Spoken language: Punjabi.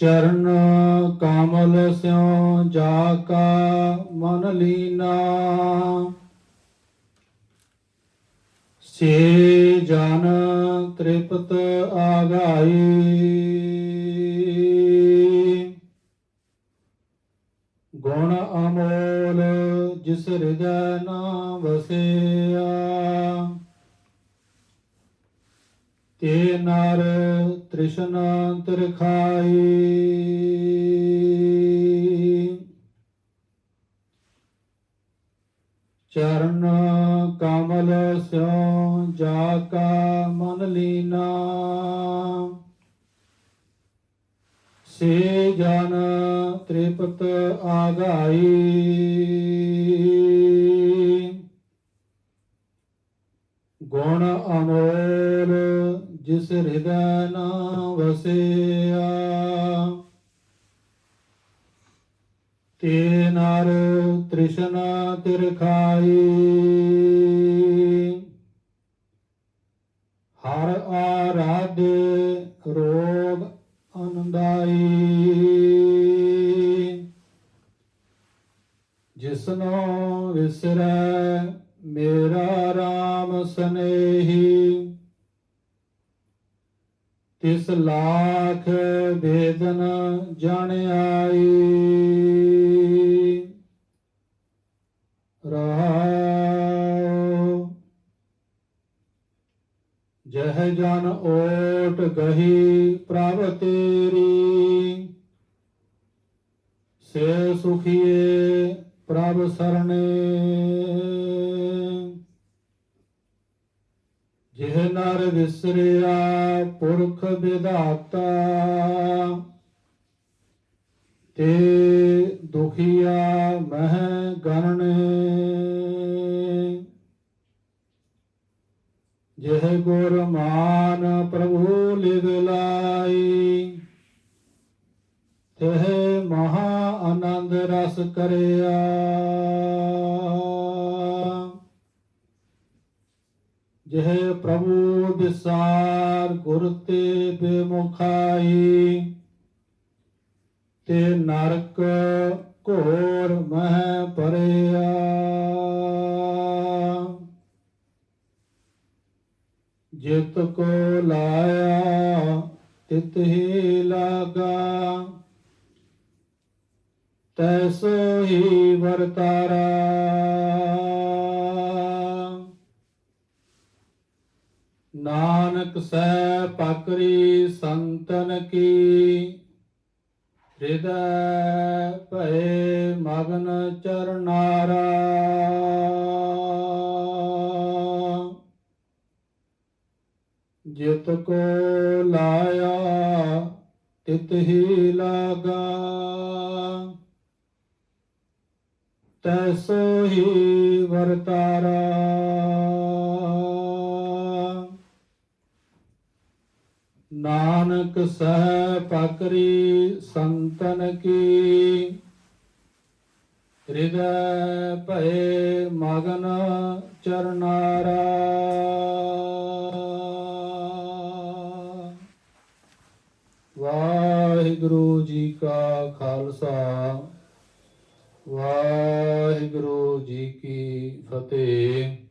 ਚਰਨ ਕਮਲ ਸਿਉ ਜਾ ਕਾ ਮਨ ਲੀਨਾ। ਸੇ ਜਨ ਤ੍ਰਿਪਤ ਆਗਾਈ। ਗੁਣ ਅਮੋਲ ਜਿਸ ਹਿਰਦੈ ਨਾ ਵਸਿਆ। ਤੇ ਨਰ ਤ੍ਰਿਸ਼ਨ ਖਾਈ ਚਰਨ ਕਮਲ ਸਿਉ ਜਾ ਕਾ ਮਨ ਲੀਨਾ ਸੇ ਜਨ ਤ੍ਰਿਪਤ ਆਗਾਈ ਗੁਣ ਅਮੋਲ, ਜਿਸ ਹਿਰਦੈ ਨਾ ਵਸਿਆ। ਤੇ ਨਰ ਤ੍ਰਿਸ਼ਨਾ ਤਿਰਖਾਈ ਹਰ ਆਰਾਧੇ ਰੋਗ ਅਨੰਦਾਈ। ਜਿਸਨੋ ਵਿਸਰੈ ਮੇਰਾ RAM ਸਨੇਹੀ, ਤਿਸ ਲਾਖ ਵੇਦਨ ਜਣ ਆਈ। ਰਹਾਉ ਜਹ ਜਨ ਓਟ ਗਹੀ ਪ੍ਰਭ ਤੇਰੀ, ਸੇ ਸੁਖੀਏ ਪ੍ਰਭ ਸਰਣੇ। ਜਿਹ ਨਰ ਵਿਸਰਿਆ ਪੁਰਖ ਵਿਧਾਤਾ, ਤੇ ਦੁਖੀਆ ਮਹਿ ਗਣਨੇ। ਜਿਹ ਗੁਰ ਮਾਨ ਪ੍ਰਭੂ ਲਿਵ ਲਾਈ, ਤਹ ਮਹਾ ਆਨੰਦ ਰਸ ਕਰਿਆ। ਜਿਹ ਪ੍ਰਭੂ ਵਿਸਾਰ ਗੁਰ ਤੇ ਬੇਮੁਖਾਈ, ਤੇ ਨਰਕ ਘੋਰ ਮਹਿ ਪਰਿਆ ਜਿਤ ਕੋ ਲਾਇਆ, ਤਿਤ ਹੀ ਲਾਗਾ। ਤੈਸੋ ਹੀ ਵਰਤਾਰਾ। ਨਾਨਕ ਸਹਿ ਪਕਰੀ ਸੰਤਨ ਕੀ। ਹਿਰਦੈ ਭਏ ਮਗਨ ਚਰਨਾਰਾ। ਜਿਤ ਕੋ ਲਾਇਆ, ਤਿਤ ਹੀ ਲਾਗਾ। ਤੈਸੋ ਹੀ ਵਰਤਾਰਾ। ਸਹਿ ਪਾਕਰੀ ਸੰਤਨ ਕੀ। ਹਿਰਦੈ ਭਏ ਮਗਨ ਚਰਨਾਰਾ। ਵਾਹਿਗੁਰੂ ਜੀ ਕਾ ਖਾਲਸਾ, ਵਾਹਿਗੁਰੂ ਜੀ ਕੀ ਫਤਿਹ।